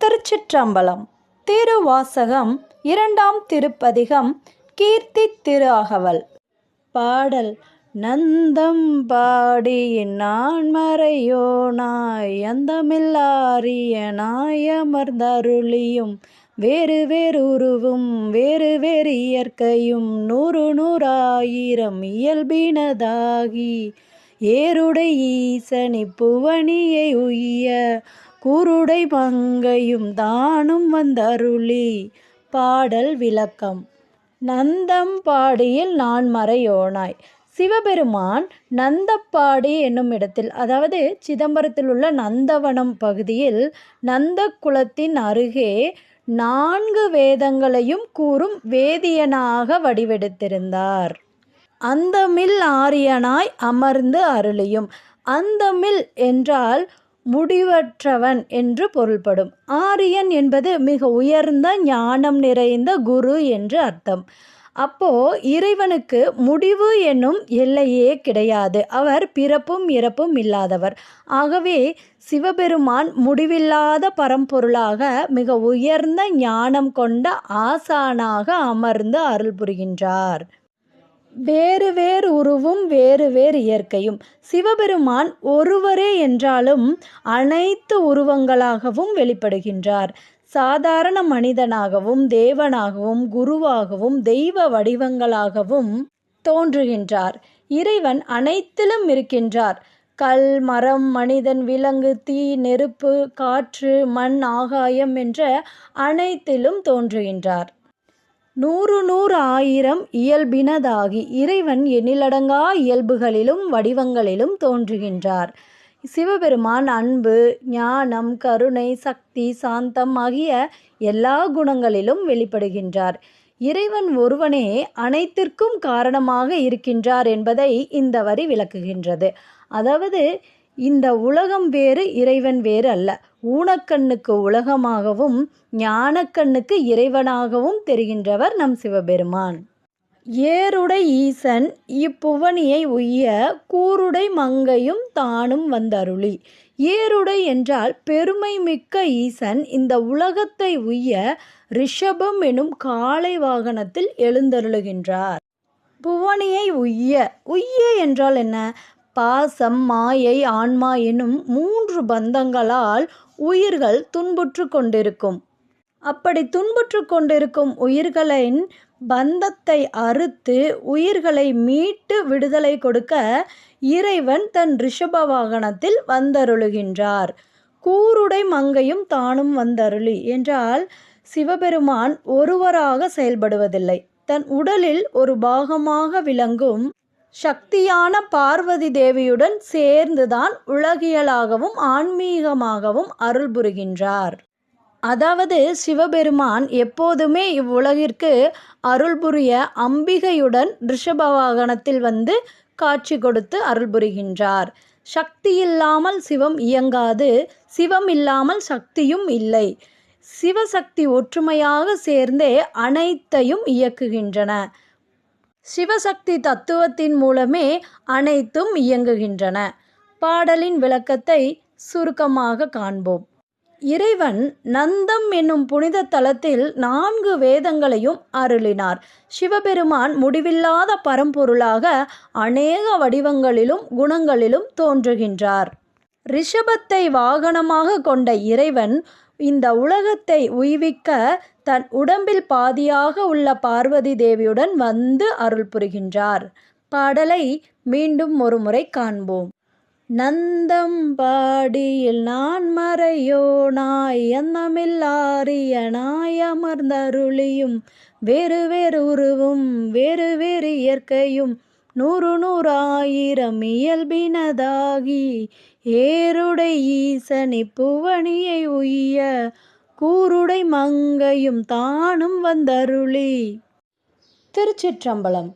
திருச்சிற்றம்பலம். திருவாசகம் இரண்டாம் திருப்பதிகம் கீர்த்தி திரு அகவல் பாடல் நந்தம் பாடி நான்மறையோனாய் அந்தமில்லாரிய நாயமர்ந்தருளியும் வேறு வேறு உருவும் வேறு வேறு இயற்கையும் நூறு நூறாயிரம் இயல்பினதாகி ஏருடை ஈசனி புவனியை உய்ய கூருடை பங்கையும் தானும் வந்தருளி. பாடல் விளக்கம். நந்தம்பாடியில் நான் மறையோனாய். சிவபெருமான் நந்தப்பாடி என்னும் இடத்தில் அதாவது சிதம்பரத்தில் உள்ள நந்தவனம் பகுதியில் நந்த குலத்தின் அருகே நான்கு வேதங்களையும் கூறும் வேதியனாக வடிவெடுத்திருந்தார். அந்தமில் ஆரியனாய் அமர்ந்து அருளியும். அந்தமில் என்றால் முடிவற்றவன் என்று பொருள்படும். ஆரியன் என்பது மிக உயர்ந்த ஞானம் நிறைந்த குரு என்று அர்த்தம். அப்போ இறைவனுக்கு முடிவு என்னும் எல்லையே கிடையாது. அவர் பிறப்பும் இறப்பும் இல்லாதவர். ஆகவே சிவபெருமான் முடிவில்லாத பரம்பொருளாக மிக உயர்ந்த ஞானம் கொண்ட ஆசானாக அமர்ந்து அருள் புரிகின்றார். வேறு வேறு உருவும் வேறு வேறு இயற்கையும். சிவபெருமான் ஒருவரே என்றாலும் அனைத்து உருவங்களாகவும் வெளிப்படுகின்றார். சாதாரண மனிதனாகவும் தேவனாகவும் குருவாகவும் தெய்வ வடிவங்களாகவும் தோன்றுகின்றார். இறைவன் அனைத்திலும் இருக்கின்றார். கல் மரம் மனிதன் விலங்கு தீ நெருப்பு காற்று மண் ஆகாயம் என்ற அனைத்திலும் தோன்றுகின்றார். நூறு நூறு ஆயிரம் இயல்பினதாகி இறைவன் எண்ணிலடங்கா இயல்புகளிலும் வடிவங்களிலும் தோன்றுகின்றார். சிவபெருமான் அன்பு ஞானம் கருணை சக்தி சாந்தம் ஆகிய எல்லா குணங்களிலும் வெளிப்படுகின்றார். இறைவன் ஒருவனே அனைத்திற்கும் காரணமாக இருக்கின்றார் என்பதை இந்த வரி விளக்குகின்றது. அதாவது இந்த உலகம் வேறு இறைவன் வேறு அல்ல. ஊனக்கண்ணுக்கு உலகமாகவும் ஞானக்கண்ணுக்கு இறைவனாகவும் தெரிகின்றவர் நம் சிவபெருமான். ஏருடை ஈசன் இப்புவனியை உய்ய கூருடை மங்கையும் தானும் வந்தருளி. ஏருடை என்றால் பெருமை மிக்க ஈசன் இந்த உலகத்தை உய்ய ரிஷபம் எனும் காளை வாகனத்தில் எழுந்தருளுகின்றார். புவனியை உய்ய உய்ய என்றால் என்ன? பாசம் மாயை ஆன்மா எனும் மூன்று பந்தங்களால் உயிர்கள் துன்புற்று கொண்டிருக்கும். அப்படி துன்புற்று கொண்டிருக்கும் உயிர்களின் பந்தத்தை அறுத்து உயிர்களை மீட்டு விடுதலை கொடுக்க இறைவன் தன் ரிஷப வாகனத்தில் வந்தருளுகின்றார். கூருடை மங்கையும் தானும் வந்தருளி என்றால் சிவபெருமான் ஒருவராக செயல்படுவதில்லை. தன் உடலில் ஒரு பாகமாக விளங்கும் சக்தியான பார்வதி தேவியுடன் சேர்ந்துதான் உலகியலாகவும் ஆன்மீகமாகவும் அருள் புரிகின்றார். அதாவது சிவபெருமான் எப்போதுமே இவ்வுலகிற்கு அருள் புரிய அம்பிகையுடன் ரிஷப வாகனத்தில் வந்து காட்சி கொடுத்து அருள் புரிகின்றார். சக்தி இல்லாமல் சிவம் இயங்காது சிவம் இல்லாமல் சக்தியும் இல்லை. சிவசக்தி ஒற்றுமையாக சேர்ந்தே அனைத்தையும் இயக்குகின்றன. சிவசக்தி தத்துவத்தின் மூலமே அனைத்தும் இயங்குகின்றன. பாடலின் விளக்கத்தை சுருக்கமாக காண்போம். இறைவன் நந்தம் என்னும் புனித தலத்தில் நான்கு வேதங்களையும் அருளினார். சிவபெருமான் முடிவில்லாத பரம்பொருளாக அநேக வடிவங்களிலும் குணங்களிலும் தோன்றுகின்றார். ரிஷபத்தை வாகனமாக கொண்ட இறைவன் இந்த உலகத்தை உய்விக்க தன் உடம்பில் பாதியாக உள்ள பார்வதி தேவியுடன் வந்து அருள் புரிகின்றார். பாடலை மீண்டும் ஒருமுறை காண்போம். நந்தம்பாடியில் நான் மறையோனாய் அன்னமில்லாரியனாய் அமர்ந்தருளியும் வேறு வேறு உருவும் வேறு வேறு இயற்கையும் நூறு நூறாயிரம் இயல்பினதாகி ஏருடை ஈசனி புவனியை உய்ய கூருடை மங்கையும் தானும் வந்தருளி. திருச்சிற்றம்பலம்